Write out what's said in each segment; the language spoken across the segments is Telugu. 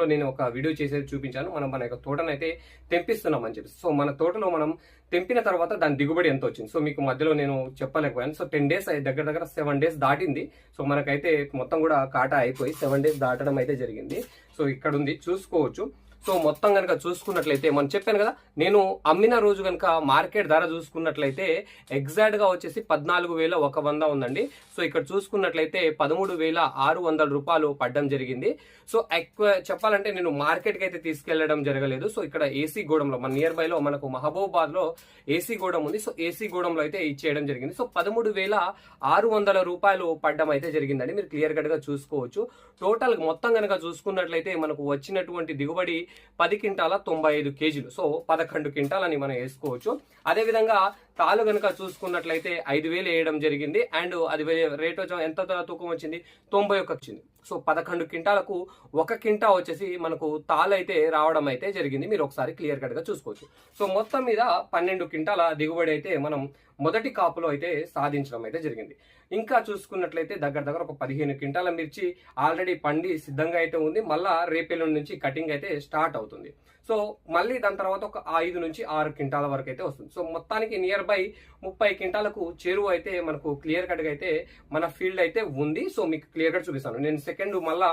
లో నేను ఒక వీడియో చేసేది చూపించాను. మనం మన యొక్క తోటను అయితే తెంపిస్తున్నాం అని చెప్పి. సో మన తోటలో మనం తెంపిన తర్వాత దాని దిగుబడి ఎంత వచ్చింది? సో మీకు మధ్యలో నేను చెప్పలేకపోయాను. సో టెన్ డేస్ దగ్గర దగ్గర సెవెన్ డేస్ దాటింది. సో మనకైతే మొత్తం కూడా కాటా అయిపోయి సెవెన్ డేస్ దాటడం అయితే జరిగింది. సో ఇక్కడ ఉంది చూసుకోవచ్చు. సో మొత్తం కనుక చూసుకున్నట్లయితే మనం చెప్పాను కదా నేను అమ్మిన రోజు కనుక మార్కెట్ ధర చూసుకున్నట్లయితే ఎగ్జాక్ట్గా వచ్చేసి పద్నాలుగు వేల ఒక వంద ఉందండి. సో ఇక్కడ చూసుకున్నట్లయితే పదమూడు వేల ఆరు వందల రూపాయలు పడ్డం జరిగింది. సో ఎక్కువ చెప్పాలంటే నేను మార్కెట్కి అయితే తీసుకెళ్ళడం జరగలేదు. సో ఇక్కడ ఏసీ గోడంలో మన నియర్ బైలో మనకు మహబూబాద్లో ఏసీ గోడం ఉంది. సో ఏసీ గోడంలో అయితే ఇచ్చేయడం జరిగింది. సో పదమూడు వేల ఆరు వందల రూపాయలు పడ్డం అయితే జరిగిందండి. మీరు క్లియర్ కట్గా చూసుకోవచ్చు. టోటల్ మొత్తం కనుక చూసుకున్నట్లయితే మనకు వచ్చినటువంటి దిగుబడి పది క్వింటాల తొంభై ఐదు కేజీలు. సో పదకొండు క్వింటాలని మనం వేసుకోవచ్చు. అదే విధంగా తాలు కనుక చూసుకున్నట్లయితే ఐదు వేలు వేయడం జరిగింది. అండ్ అది వే- రేట్ వచ్చి ఎంత తూకం వచ్చింది? తొంభై ఒక్క వచ్చింది. సో పదకొండు క్వింటాలకు ఒక క్వింటా వచ్చేసి మనకు తాలు అయితే రావడం అయితే జరిగింది. మీరు ఒకసారి క్లియర్ కట్గా చూసుకోవచ్చు. సో మొత్తం మీద పన్నెండు క్వింటాల దిగుబడి అయితే మనం మొదటి కాపులో అయితే సాధించడం అయితే జరిగింది. ఇంకా చూసుకున్నట్లయితే దగ్గర దగ్గర ఒక పదిహేను క్వింటాల మిర్చి ఆల్రెడీ పండి సిద్ధంగా అయితే ఉంది. మళ్ళా రేపెల్లుండి నుంచి కటింగ్ అయితే స్టార్ట్ అవుతుంది. సో మళ్ళీ దాని తర్వాత ఒక ఐదు నుంచి ఆరు క్వింటాల వరకు అయితే వస్తుంది. సో మొత్తానికి నియర్ బై ముప్పై క్వింటాలకు చెరువు అయితే మనకు క్లియర్ కట్గా అయితే మన ఫీల్డ్ అయితే ఉంది. సో మీకు క్లియర్ కట్ చూపిస్తాను. నేను సెకండ్ మళ్ళా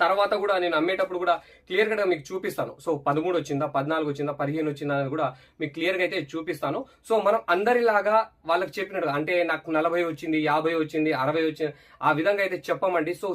తర్వాత కూడా నేను అమ్మేటప్పుడు కూడా క్లియర్గా మీకు చూపిస్తాను. సో పదమూడు వచ్చిందా పద్నాలుగు వచ్చిందా పదిహేను వచ్చిందా అని కూడా మీకు క్లియర్గా అయితే చూపిస్తాను. సో మనం అందరిలాగా వాళ్ళకి చెప్పినట్టు అంటే నాకు నలభై వచ్చింది యాభై వచ్చింది అరవై వచ్చింది ఆ విధంగా అయితే చెప్పమండి. సో